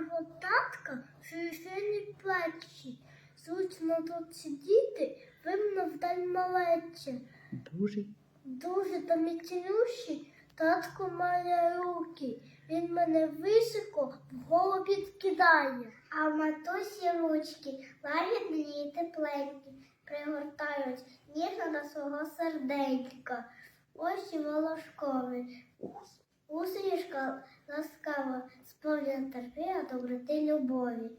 мого татка ширшені плечі. Зручно тут сидіти, вимно вдаль малече. Дуже Дуже там і цілющі, татко має руки. Він мене високо вгору підкидає. А в матусі ручки лагідні і тепленькі, пригортають ніжно до свого серденька. Очі волошкові, усмішка ласкава, сповнена терпіння, доброти, любові.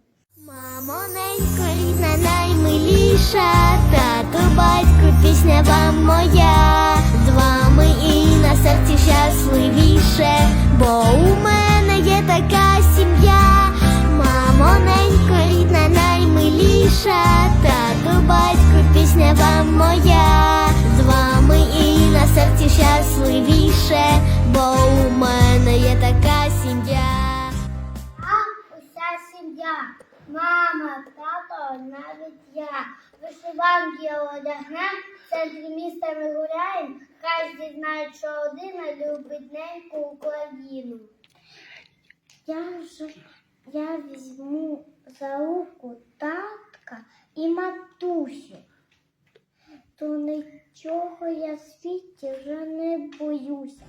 Мамо, ненько рідна, наймиліша, тату, батько, пісня вам моя, з вами і на серці щасливіше, бо у мене є така сім'я. Мамо, ненько рідна, наймиліша, тату, батько, пісня вам моя, з вами і на серці щасливіше, бо у мама, тато, навіть я. Вишиванки одягнем, в центрі міста ми гуляємо, хай всі знають, що один любить неньку Україну. Я ж я візьму за руку татка і матусю, то нічого я в світі вже не боюся.